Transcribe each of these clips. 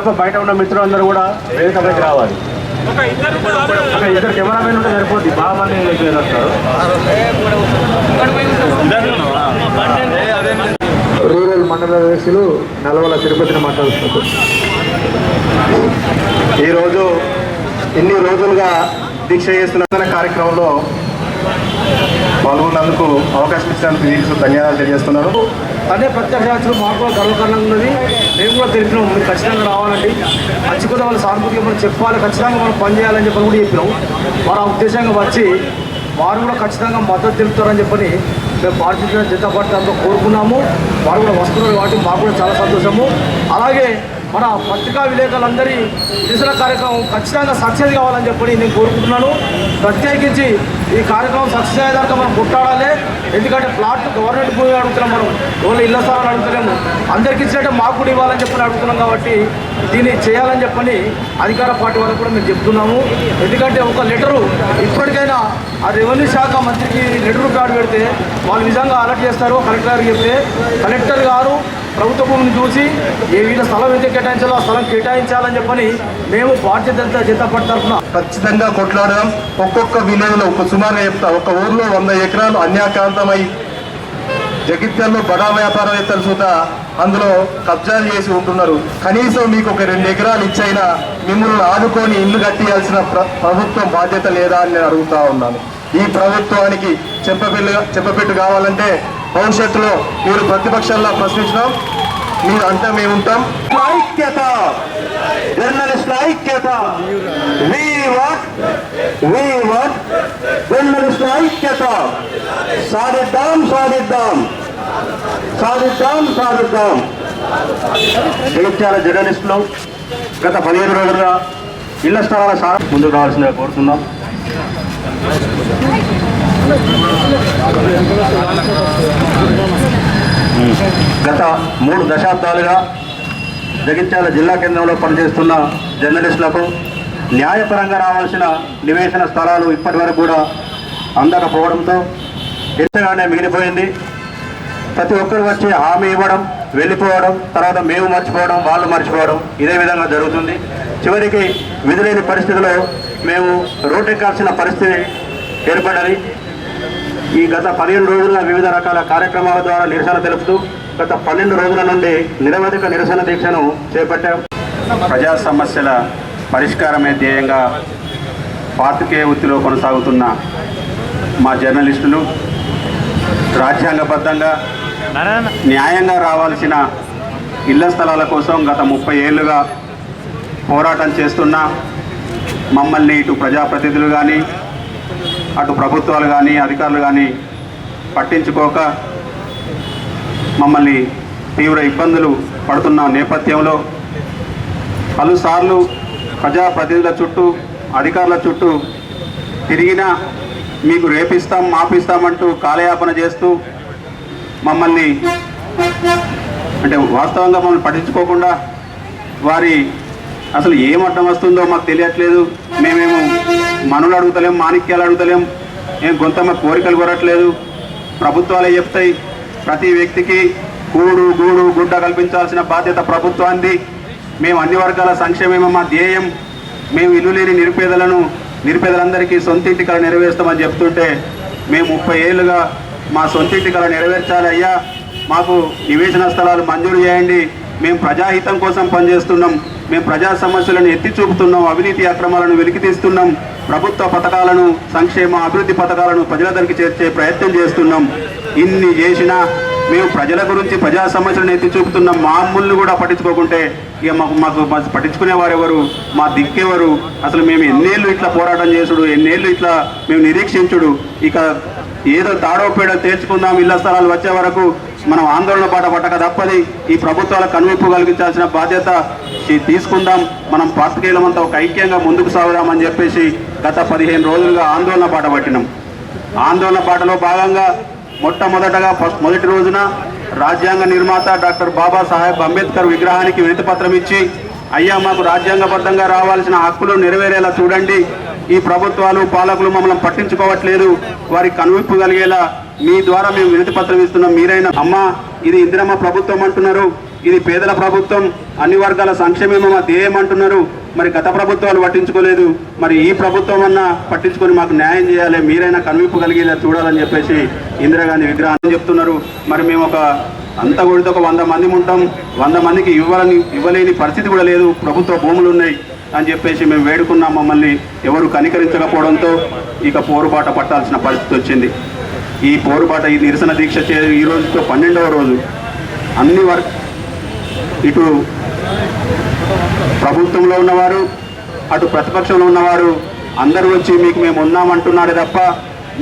తప్ప బయట ఉన్న మిత్రులందరూ కూడా వేదికపైకి రావాలి. ఇద్దరు కెమెరామెన్ ఉంటే సరిపోద్ది. బాగా మంది రూరల్ మండల అధ్యక్షులు నల్వల తిరుపతిని మాట్లాడుతున్నారు ఈరోజు ఇన్ని రోజులుగా దీక్ష చేస్తున్న కార్యక్రమంలో పాల్గొన్నందుకు అవకాశం ఇచ్చినందుకు మీకు ధన్యవాదాలు తెలియజేస్తున్నాను అదే ప్రత్యక్ష మాకు కూడా గర్వకారణంగా ఉన్నది. మేము కూడా తెలిపినాం మీరు ఖచ్చితంగా రావాలండి. మంచిగా వాళ్ళ సానుభూతిగా మనం చెప్పాలి. ఖచ్చితంగా మనం పనిచేయాలని చెప్పని కూడా చెప్పినాం వారు ఆ ఉద్దేశంగా వచ్చి వారు కూడా ఖచ్చితంగా మద్దతు తెలుపుతారని చెప్పని మేము భారతీయ జనతా పార్టీ అంతా కోరుకున్నాము. వారు కూడా వస్తున్నారు కాబట్టి మాకు కూడా చాలా సంతోషము. అలాగే మన పత్రికా విలేకరులందరి నిరసన కార్యక్రమం ఖచ్చితంగా సక్సెస్ కావాలని చెప్పని నేను కోరుకుంటున్నాను. ప్రత్యేకించి ఈ కార్యక్రమం సక్సెస్ అయ్యేదాకా మనం కొట్టాడాలి ఎందుకంటే ప్లాట్ గవర్నమెంట్ భూమి అడుగుతున్నాం మనం. ఎవరు ఇళ్ళ స్థలాలు అడుగుతలేము. అందరికి ఇచ్చినట్టే మాకు కూడా ఇవ్వాలని చెప్పని అడుగుతున్నాం కాబట్టి దీన్ని చేయాలని చెప్పని అధికార పార్టీ వాళ్ళకు కూడా మేము చెప్తున్నాము. ఎందుకంటే ఒక లెటరు ఇప్పటికైనా ఆ రెవెన్యూ శాఖ మంత్రికి లెటర్ కార్డు పెడితే వాళ్ళు నిజంగా అలర్ట్ చేస్తారు కలెక్టర్ గారు చెప్తే. కలెక్టర్ గారు ప్రభుత్వ భూమిని చూసి ఏ వీళ్ళ స్థలం ఎందుకు కేటాయించాలో ఆ స్థలం కేటాయించాలని చెప్పని మేము భారతీయ జనతా జనతా పార్టీ తరఫున ఖచ్చితంగా కొట్లాడడం ఒక్కొక్క విలేజ్లో ఒక సుమారుగా చెప్తా ఒక ఊర్లో వంద ఎకరాలు అన్యాక్రాంతమై జగిత్యాల్లో బడా వ్యాపారవేత్తలు చూత అందులో కబ్జాలు చేసి ఉంటున్నారు కనీసం మీకు ఒక రెండు ఎకరాలు ఇచ్చైనా మిమ్మల్ని ఆదుకొని ఇల్లు కట్టియాల్సిన ప్రభుత్వం బాధ్యత లేదా అని నేను అడుగుతా ఉన్నాను ఈ ప్రభుత్వానికి చెప్పబిల్లు చెప్పబెట్టు కావాలంటే భవిష్యత్తులో మీరు ప్రతిపక్షాల్లో ప్రశ్నించడం మీరు అంతా మేము ఉంటాం ఐక్యత! జర్నలిస్టుల ఐక్యత! వి వాట్ వి వాట్ జర్నలిస్టుల ఐక్యత! సాధిద్దాం సాధిద్దాం! సాధిద్దాం సాధిద్దాం! జగిత్యాల జర్నలిస్టులు గత పదిహేను రోజులుగా ఇళ్ళ స్థలాల సా ముందుకు రావాల్సిందిగా కోరుతున్నాం. గత మూడు దశాబ్దాలుగా జగిత్యాల జిల్లా కేంద్రంలో పనిచేస్తున్న జర్నలిస్టులకు న్యాయపరంగా రావాల్సిన నివేశన స్థలాలు ఇప్పటి వరకు కూడా అందకపోవడంతో ఎంతగానే మిగిలిపోయింది. ప్రతి ఒక్కరు వచ్చి హామీ ఇవ్వడం వెళ్ళిపోవడం తర్వాత మేము మర్చిపోవడం వాళ్ళు మర్చిపోవడం ఇదే విధంగా జరుగుతుంది. చివరికి విధులేని పరిస్థితిలో మేము రోడ్డెక్కాల్సిన పరిస్థితి ఏర్పడాలి ఈ గత పదిహేను రోజులుగా వివిధ రకాల కార్యక్రమాల ద్వారా నిరసన తెలుపుతూ గత పన్నెండు రోజుల నుండి నిరవధిక నిరసన దీక్షను చేపట్టాం. ప్రజా సమస్యల పరిష్కారమే ధ్యేయంగా పాతికేయ వృత్తిలో కొనసాగుతున్న మా జర్నలిస్టులు రాజ్యాంగబద్ధంగా న్యాయంగా రావాల్సిన ఇళ్ళ స్థలాల కోసం గత ముప్పై ఏళ్ళుగా పోరాటం చేస్తున్న మమ్మల్ని ఇటు ప్రజాప్రతినిధులు కానీ అటు ప్రభుత్వాలు కానీ అధికారులు కానీ పట్టించుకోక మమ్మల్ని తీవ్ర ఇబ్బందులు పడుతున్న నేపథ్యంలో పలుసార్లు ప్రజాప్రతినిధుల చుట్టూ అధికారుల చుట్టూ తిరిగినా మీకు రేపిస్తాం మాపిస్తామంటూ కాలయాపన చేస్తూ మమ్మల్ని అంటే వాస్తవంగా మమ్మల్ని పట్టించుకోకుండా వారి అసలు ఏం అడ్డం వస్తుందో మాకు తెలియట్లేదు. మేమేమో మనులు అడుగుతలేం మాణిక్యాలు అడుగుతలేం. ఏం గొంతమ్మ కోరికలు కొరట్లేదు. ప్రభుత్వాలే చెప్తాయి. ప్రతి వ్యక్తికి కూడు గూడు గుడ్డ కల్పించాల్సిన బాధ్యత ప్రభుత్వాన్ని మేము అన్ని వర్గాల సంక్షేమమే మా ధ్యేయం. మేము ఇల్లు లేని నిరుపేదలను నిరుపేదలందరికీ సొంతింటి కళ నెరవేరుస్తామని చెప్తుంటే మేము ముప్పై ఏళ్ళుగా మా సొంతింటి కళ నెరవేర్చాలి అయ్యా. మాకు నివేశన స్థలాలు మంజూరు చేయండి. మేము ప్రజాహితం కోసం పనిచేస్తున్నాం. మేము ప్రజా సమస్యలను ఎత్తి చూపుతున్నాం అవినీతి అక్రమాలను వెలికి తీస్తున్నాం ప్రభుత్వ పథకాలను సంక్షేమ అభివృద్ధి పథకాలను ప్రజల దగ్గరికి చేర్చే ప్రయత్నం చేస్తున్నాం. ఇన్ని చేసినా మేము ప్రజల గురించి ప్రజా సమస్యలను ఎత్తి చూపుతున్న. మామూలు కూడా పట్టించుకోకుంటే ఇక మాకు మాకు మాకు పట్టించుకునేవారు ఎవరు? మా దిక్కెవరు? అసలు మేము ఎన్నేళ్ళు ఇట్లా పోరాటం చేసుడు ఎన్నేళ్ళు ఇట్లా మేము నిరీక్షించుడు? ఇక ఏదో తాడో పేడో తేల్చుకుందాం ఇళ్ళ స్థలాలు వచ్చే వరకు మనం ఆందోళన పాట పట్టక తప్పది. ఈ ప్రభుత్వాల కనువిప్పు కలిగించాల్సిన బాధ్యత తీసుకుందాం. మనం పాత్రికేయులమంతా ఒక ఐక్యంగా ముందుకు సాగుదామని చెప్పేసి గత పదిహేను రోజులుగా ఆందోళన పాట పట్టినాం. ఆందోళన పాటలో భాగంగా మొట్టమొదటగా ఫస్ట్ మొదటి రోజున రాజ్యాంగ నిర్మాత డాక్టర్ బాబాసాహెబ్ అంబేద్కర్ విగ్రహానికి వినతిపత్రం ఇచ్చి అయ్యా మాకు రాజ్యాంగబద్ధంగా రావాల్సిన హక్కులు నెరవేరేలా చూడండి. ఈ ప్రభుత్వాలు పాలకులు మమ్మల్ని పట్టించుకోవట్లేదు. వారి కనువిప్పు కలిగేలా మీ ద్వారా మేము వినతి పత్రం ఇస్తున్నాం. మీరైనా అమ్మ ఇది ఇందిరమ్మ ప్రభుత్వం అంటున్నారు. ఇది పేదల ప్రభుత్వం. అన్ని వర్గాల సంక్షేమమే మా ధ్యేయం అంటున్నారు. మరి గత ప్రభుత్వాలు పట్టించుకోలేదు. మరి ఈ ప్రభుత్వం అన్నా పట్టించుకొని మాకు న్యాయం చేయాలి. మీరైనా కనువిప్పు కలిగేలా చూడాలని చెప్పేసి ఇందిరాగాంధీ విగ్రహాన్ని చెప్తున్నారు. మరి మేము ఒక అంతా కొడితే ఒక వంద మంది ఉంటాం. వంద మందికి ఇవ్వాలని ఇవ్వలేని పరిస్థితి కూడా లేదు. ప్రభుత్వ భూములు ఉన్నాయి అని చెప్పేసి మేము వేడుకున్నాం. మమ్మల్ని ఎవరు కనికరించకపోవడంతో ఇక పోరుబాట పట్టాల్సిన పరిస్థితి వచ్చింది. ఈ పోరుబాట ఈ నిరసన దీక్ష చే ఈ రోజుతో పన్నెండవ రోజు. అన్ని వర్ ఇటు ప్రభుత్వంలో ఉన్నవారు అటు ప్రతిపక్షంలో ఉన్నవారు అందరూ వచ్చి మీకు మేము ఉన్నామంటున్నారే తప్ప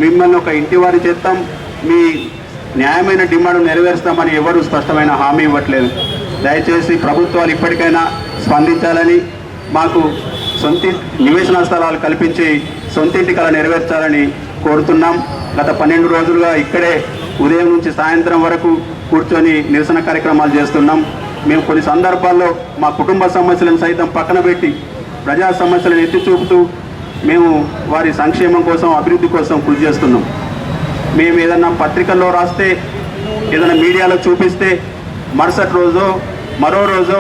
మిమ్మల్ని ఒక ఇంటి వారి చేస్తాం మీ న్యాయమైన డిమాండ్ నెరవేరుస్తామని ఎవరు స్పష్టమైన హామీ ఇవ్వట్లేదు. దయచేసి ప్రభుత్వాలు ఇప్పటికైనా స్పందించాలని మాకు సొంత నివేశన స్థలాలు కల్పించి సొంతింటి కళ నెరవేర్చాలని కోరుతున్నాం. గత పన్నెండు రోజులుగా ఇక్కడే ఉదయం నుంచి సాయంత్రం వరకు కూర్చొని నిరసన కార్యక్రమాలు చేస్తున్నాం. మేము కొన్ని సందర్భాల్లో మా కుటుంబ సమస్యలను సైతం పక్కన పెట్టి ప్రజా సమస్యలను ఎత్తి చూపుతూ మేము వారి సంక్షేమం కోసం అభివృద్ధి కోసం కృషి చేస్తున్నాం. మేము ఏదన్నా పత్రికల్లో రాస్తే ఏదైనా మీడియాలో చూపిస్తే మరుసటి రోజు మరో రోజు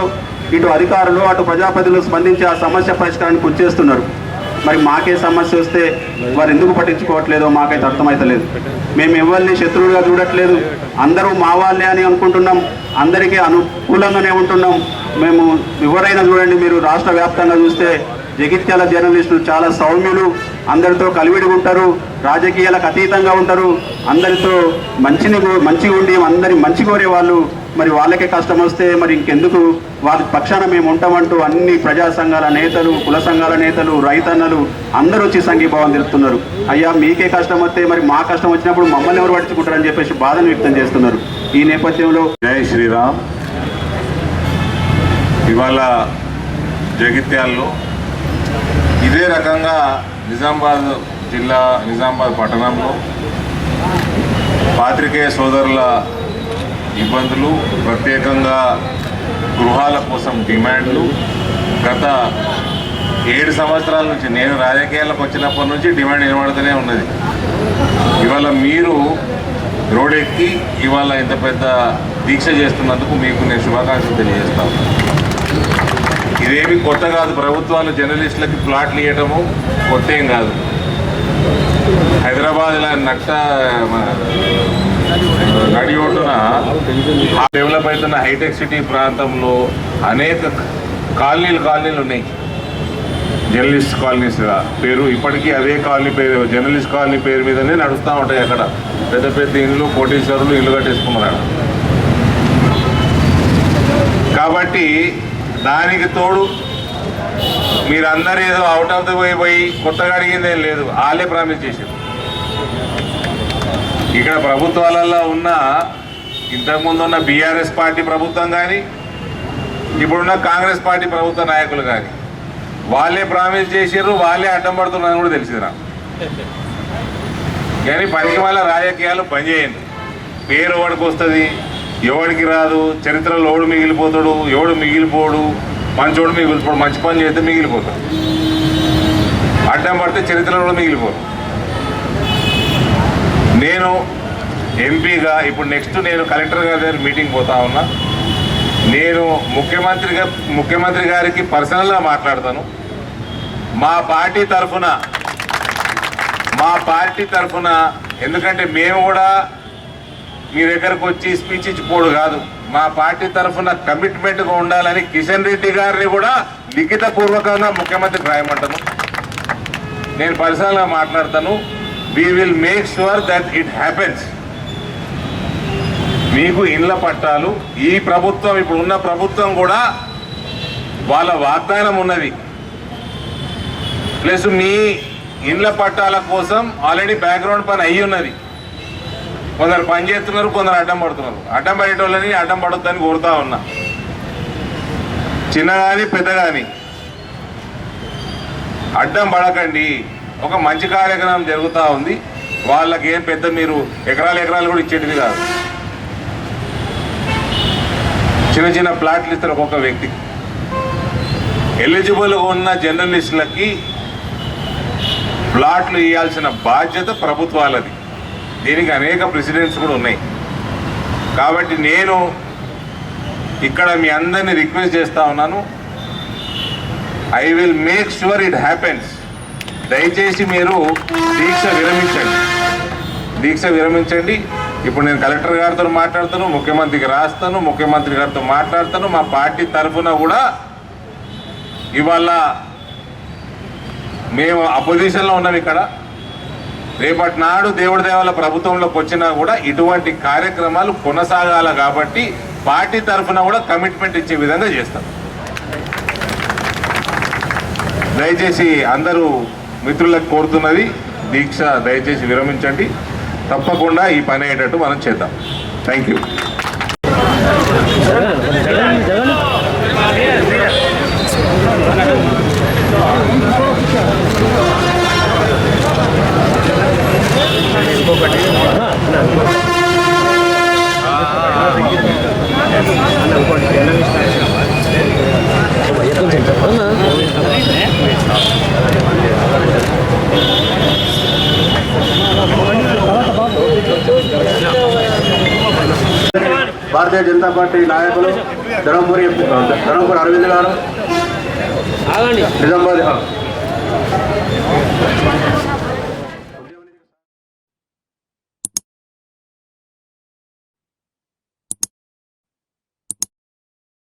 ఇటు అధికారులు అటు ప్రజాప్రతినిధులు స్పందించి ఆ సమస్య పరిష్కారానికి కృషి చేస్తున్నారు. మరి మాకే సమస్య వస్తే వారు ఎందుకు పట్టించుకోవట్లేదో మాకైతే అర్థమవుతలేదు మేము ఎవరిని శత్రువులుగా చూడట్లేదు. అందరూ మా వాళ్ళే అని అనుకుంటున్నాం. అందరికీ అనుకూలంగానే ఉంటున్నాం. మేము ఎవరైనా చూడండి మీరు రాష్ట్ర వ్యాప్తంగా చూస్తే జగిత్యాల జర్నలిస్టులు చాలా సౌమ్యులు. అందరితో కలివిడిగా ఉంటారు. రాజకీయాలకు అతీతంగా ఉంటారు. అందరితో మంచిని కో- మంచిగా ఉండి అందరి మంచి కోరే వాళ్ళు మరి వాళ్ళకే కష్టం వస్తే మరి ఇంకెందుకు? వారి పక్షాన మేము ఉంటామంటూ అన్ని ప్రజా సంఘాల నేతలు కుల సంఘాల నేతలు రైతన్నలు అందరూ వచ్చి సంఘీభావం తెలుపుతున్నారు. అయ్యా మీకే కష్టం వస్తే మరి మా కష్టం వచ్చినప్పుడు మమ్మల్ని ఎవరు పట్టించుకుంటారని చెప్పేసి బాధను వ్యక్తం చేస్తున్నారు. ఈ నేపథ్యంలో జై శ్రీరామ్. ఇవాళ జగిత్యాల్లో ఇదే రకంగా నిజామాబాద్ జిల్లా నిజామాబాద్ పట్టణంలో పాత్రికేయ సోదరుల ఇబ్బందులు ప్రత్యేకంగా గృహాల కోసం డిమాండ్లు. గత ఏడు సంవత్సరాల నుంచి నేను రాజకీయాలకు వచ్చినప్పటి నుంచి డిమాండ్ నిలబడుతూనే ఉన్నది. ఇవాళ మీరు రోడెక్కి ఇవాళ ఇంత పెద్ద దీక్ష చేస్తున్నందుకు మీకు నేను శుభాకాంక్షలు తెలియజేస్తాను ఇదేమి కొత్త కాదు. ప్రభుత్వాలు జర్నలిస్టులకి ప్లాట్లు ఇవ్వటము కొత్త ఏం కాదు. హైదరాబాద్ ఇలా నట్ట నడి ఒడ్డున డెవలప్ అవుతున్న హైటెక్ సిటీ ప్రాంతంలో అనేక కాలనీలు కాలనీలు ఉన్నాయి. జర్నలిస్ట్ కాలనీస్ పేరు ఇప్పటికీ అదే కాలనీ పేరు జర్నలిస్ట్ కాలనీ పేరు మీదనే నడుస్తూ ఉంటాయి అక్కడ. పెద్ద పెద్ద ఇల్లు కోటీశ్వరులు ఇల్లు కట్టేసుకున్నారు అక్కడ. కాబట్టి దానికి తోడు మీరందరూ ఏదో అవుట్ ఆఫ్ ద వే పోయి కొత్తగా అడిగిందేం లేదు. వాళ్ళే ప్రామిస్ చేశారు. ఇక్కడ ప్రభుత్వాలలో ఉన్న ఇంతకుముందు ఉన్న బీఆర్ఎస్ పార్టీ ప్రభుత్వం కానీ ఇప్పుడున్న కాంగ్రెస్ పార్టీ ప్రభుత్వ నాయకులు కానీ వాళ్ళే ప్రామిస్ చేసారు వాళ్ళే అడ్డం పడుతున్నారని కూడా తెలిసింది నాకు. కానీ పనికి వాళ్ళ రాజకీయాలు పనిచేయండి. పేరు ఎవరికి వస్తుంది? ఎవడికి రాదు? చరిత్రలో ఎవడు మిగిలిపోతాడు? ఎవడు మిగిలిపోడు? మంచోడు మిగిలిపోడు మంచి పని చేస్తే మిగిలిపోతాడు. అడ్డం పడితే చరిత్రలో మిగిలిపోతాడు నేను ఎంపీగా ఇప్పుడు నెక్స్ట్ నేను కలెక్టర్ గారి దగ్గర మీటింగ్ పోతా ఉన్నా. నేను ముఖ్యమంత్రిగా ముఖ్యమంత్రి గారికి పర్సనల్గా మాట్లాడతాను. మా పార్టీ తరఫున మా పార్టీ తరఫున ఎందుకంటే మేము కూడా మీ దగ్గరకు వచ్చి స్పీచ్ ఇచ్చిపోడు కాదు. మా పార్టీ తరఫున కమిట్మెంట్గా ఉండాలని కిషన్ రెడ్డి గారిని కూడా లిఖిత పూర్వకంగా ముఖ్యమంత్రికి రాయమంటాను. నేను పర్సనల్గా మాట్లాడతాను. We will make sure that it happens మీకు ఇండ్ల పట్టాలు ఈ ప్రభుత్వం ఇప్పుడు ఉన్న ప్రభుత్వం కూడా వాళ్ళ వాగ్దానం ఉన్నది. ప్లస్ మీ ఇండ్ల పట్టాల కోసం ఆల్రెడీ బ్యాక్గ్రౌండ్ పని అయ్యి ఉన్నది. కొందరు పని చేస్తున్నారు కొందరు అడ్డం పడుతున్నారు. అడ్డం పడేటోళ్ళని అడ్డం పడొద్దని కోరుతా ఉన్నా. చిన్న కానీ పెద్ద కానీ అడ్డం పడకండి. ఒక మంచి కార్యక్రమం జరుగుతూ ఉంది. వాళ్ళకి ఏం పెద్ద మీరు ఎకరాలు ఎకరాలు కూడా ఇచ్చేటిది కాదు. చిన్న చిన్న ప్లాట్లు ఇస్తారు ఒక్కొక్క వ్యక్తికి ఎలిజిబుల్గా ఉన్న జర్నలిస్టులకి ప్లాట్లు ఇవ్వాల్సిన బాధ్యత ప్రభుత్వాలది. దీనికి అనేక ప్రెసిడెంట్స్ కూడా ఉన్నాయి. కాబట్టి నేను ఇక్కడ మీ అందరినీ రిక్వెస్ట్ చేస్తా ఉన్నాను. I will make sure it happens దయచేసి మీరు దీక్ష విరమించండి. దీక్ష విరమించండి. ఇప్పుడు నేను కలెక్టర్ గారితో మాట్లాడతాను ముఖ్యమంత్రికి రాస్తాను ముఖ్యమంత్రి గారితో మాట్లాడతాను. మా పార్టీ తరఫున కూడా ఇవాళ మేము అపోజిషన్లో ఉన్నాం ఇక్కడ. రేపటి నాడు దేవుడి దేవాల ప్రభుత్వంలోకి వచ్చినా కూడా ఇటువంటి కార్యక్రమాలు కొనసాగాల కాబట్టి పార్టీ తరఫున కూడా కమిట్మెంట్ ఇచ్చే విధంగా చేస్తాం. దయచేసి అందరూ మిత్రులకు కోరుతున్నది దీక్ష దయచేసి విరమించండి. తప్పకుండా ఈ పని అయ్యేటట్టు మనం చేద్దాం. Thank you Bharatiya Janata Party నాయకులు ధర్మపురి ధర్మపురి అరవింద్ గారు. నిజామాబాద్